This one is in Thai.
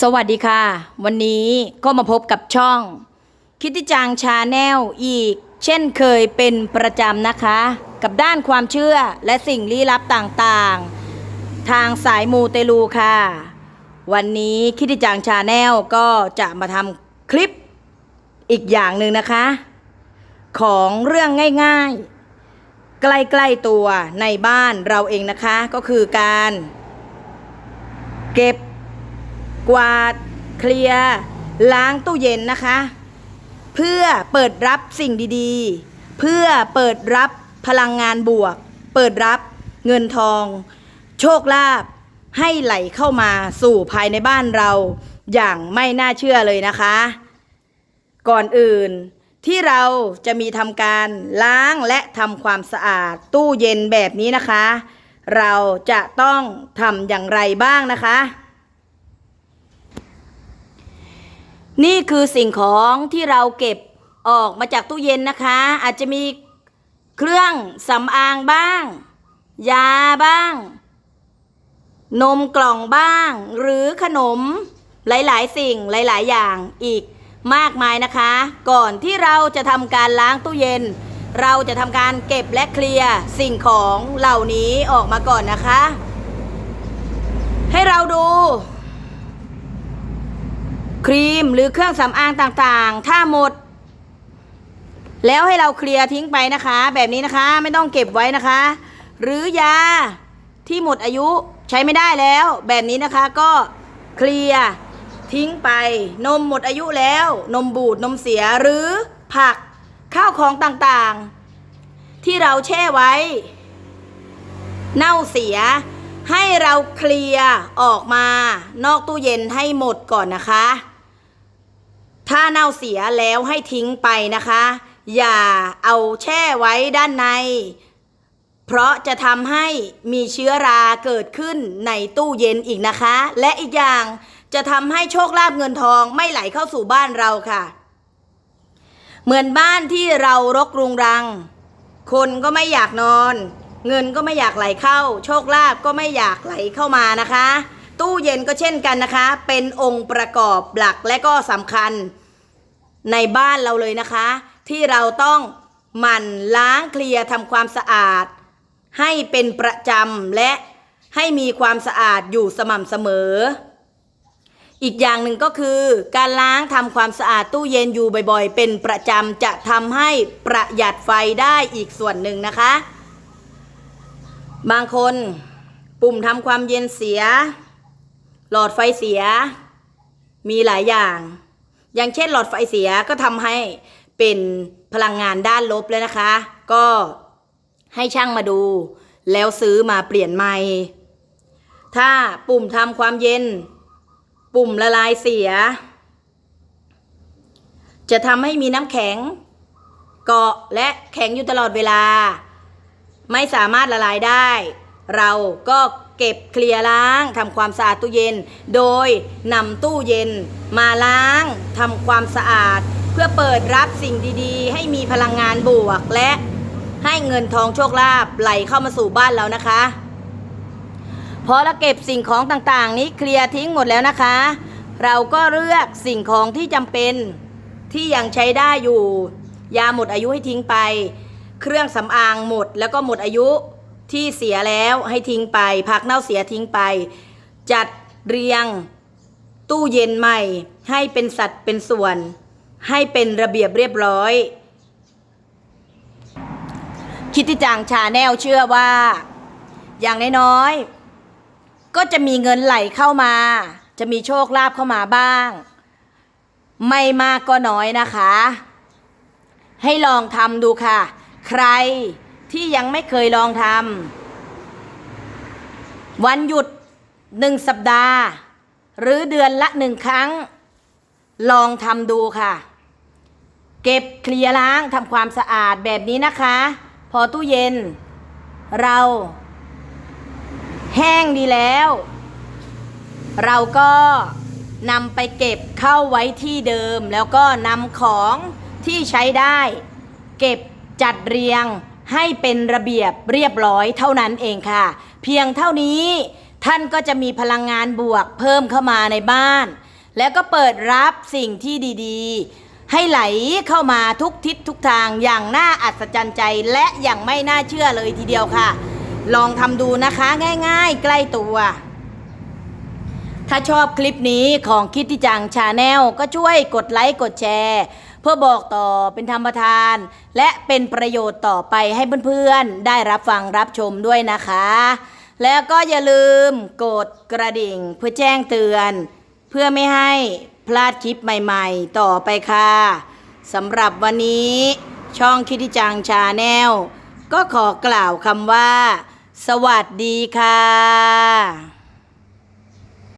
สวัสดีค่ะ วันนี้ก็มาพบกับช่อง คิติจังชาแนลอีก เช่นเคยเป็นประจำนะคะ กับด้านความเชื่อและสิ่งลี้ลับต่างๆ ทางสายมูเตลูค่ะ วันนี้คิติจังชาแนลก็จะมาทำคลิปอีกอย่างหนึ่งนะคะ ของเรื่องง่ายๆ ใกล้ๆตัวในบ้านเราเองนะคะ ก็คือการ เก็บ กวาด เคลียร์ ล้างตู้เย็นนะคะ เพื่อเปิดรับสิ่งดีๆ เพื่อเปิดรับพลังงานบวก เปิดรับเงินทอง โชคลาภให้ไหลเข้ามาสู่ภายในบ้านเรา อย่างไม่น่าเชื่อเลยนะคะ ก่อนอื่นที่เราจะมีทำการล้างและทำความสะอาดตู้เย็นแบบนี้นะคะ เราจะต้องทำอย่างไรบ้างนะคะ นี่คือสิ่งของที่เราเก็บออกมาจากตู้เย็นนะคะ อาจจะมีเครื่องสำอางบ้าง ยาบ้าง นมกล่องบ้าง หรือขนมหลายๆ สิ่งหลาย ๆ อย่างอีกมากมายนะคะ ก่อนที่เราจะทำการล้างตู้เย็น เราจะทำการเก็บและเคลียร์สิ่งของเหล่านี้ออกมาก่อนนะคะ ให้เราดู ครีมหรือเครื่องสำอางต่างๆ ถ้าหมด แล้วให้เราเคลียร์ทิ้งไปนะคะ แบบนี้นะคะไม่ต้องเก็บไว้นะคะ หรือยาที่หมดอายุใช้ไม่ได้แล้ว แบบนี้นะคะก็เคลียร์ทิ้งไป นมหมดอายุแล้ว นมบูดนมเสียหรือผักข้าวของต่างๆ ที่เราแช่ไว้ เน่าเสีย ให้เราเคลียร์ออกมานอกตู้เย็นให้หมดก่อนนะคะ ถ้าเน่าเสียแล้วให้ทิ้งไปนะคะ อย่าเอาแช่ไว้ด้านใน เพราะจะทำให้มีเชื้อราเกิดขึ้นในตู้เย็นอีกนะคะ และอีกอย่างจะทำให้โชคลาภเงินทองไม่ไหลเข้าสู่บ้านเราค่ะ เหมือนบ้านที่เรารกรุงรัง คนก็ไม่อยากนอน เงินก็ไม่อยากไหลเข้า โชคลาภก็ไม่อยากไหลเข้ามานะคะตู้เย็นก็เช่นกันนะคะ เป็นองค์ประกอบหลักและก็สำคัญ ในบ้านเราเลยนะคะ ที่เราต้องหมั่นล้างเคลียร์ทำความสะอาด ให้เป็นประจำและให้มีความสะอาดอยู่สม่ำเสมอ อีกอย่างหนึ่งก็คือ การล้างทำความสะอาดตู้เย็นอยู่บ่อยๆ เป็นประจำจะทำให้ประหยัดไฟได้อีกส่วนหนึ่งนะคะ บางคนปุ่มทำความเย็นเสีย หลอดไฟเสีย มีหลายอย่าง อย่างเช่นหลอดไฟเสียก็ทำให้เป็นพลังงานด้านลบแล้วนะคะ ก็ให้ช่างมาดู แล้วซื้อมาเปลี่ยนใหม่ ถ้าปุ่มทำความเย็น ปุ่มละลายเสีย จะทำให้มีน้ำแข็ง เกาะและแข็งอยู่ตลอดเวลา ไม่สามารถละลายได้ เราก็เก็บเคลียร์ล้างทำความสะอาดตู้เย็น โดยนำตู้เย็นมาล้างทำความสะอาด เพื่อเปิดรับสิ่งดีๆ ให้มีพลังงานบวกและให้เงินทองโชคลาภไหลเข้ามาสู่บ้านเรานะคะพอเราเก็บสิ่งของต่างๆ นี้เคลียร์ทิ้งหมดแล้วนะคะ เราก็เลือกสิ่งของที่จำเป็นที่ยังใช้ได้อยู่ ยาหมดอายุให้ทิ้งไป เครื่องสำอางหมดแล้วก็หมดอายุ ที่เสียแล้วให้ทิ้งไป ผักเน่าเสียทิ้งไป จัดเรียงตู้เย็นใหม่ ให้เป็นสัดเป็นส่วน ให้เป็นระเบียบเรียบร้อย คิดที่จางชาแนลเชื่อว่า อย่างน้อยๆก็จะมีเงินไหลเข้ามา จะมีโชคลาภเข้ามาบ้าง ไม่มากก็น้อยนะคะ ให้ลองทำดูค่ะ ใคร ที่ยังไม่เคยลองทำวันหยุดหนึ่งสัปดาห์ หรือเดือนละหนึ่งครั้ง ลองทำดูค่ะ เก็บเคลียร์ล้างทำความสะอาดแบบนี้นะคะ พอตู้เย็น เรา แห้งดีแล้ว เราก็นำไปเก็บเข้าไว้ที่เดิม แล้วก็นำของที่ใช้ได้ เก็บจัดเรียง ให้เป็นระเบียบเรียบร้อยเท่านั้นเองค่ะ เพียงเท่านี้ท่านก็จะมีพลังงานบวกเพิ่มเข้ามาในบ้าน แล้วก็เปิดรับสิ่งที่ดีๆ ให้ไหลเข้ามาทุกทิศทุกทางอย่างน่าอัศจรรย์ใจและอย่างไม่น่าเชื่อเลยทีเดียวค่ะ ลองทำดูนะคะง่ายๆ ใกล้ตัว ถ้าชอบคลิปนี้ของคิดที่จังชาแนลก็ช่วยกดไลค์กดแชร์ พื่อบอกต่อเป็นธรรมทาน และเป็นประโยชน์ต่อไปให้เพื่อนๆ ได้รับฟังรับชมด้วยนะคะ แล้วก็อย่าลืมกดกระดิ่งเพื่อแจ้งเตือน เพื่อไม่ให้พลาดคลิปใหม่ๆ ต่อไปค่ะสำหรับวันนี้ช่องคิดทิจังชาแนลก็ขอกล่าวคำว่า สวัสดีค่ะ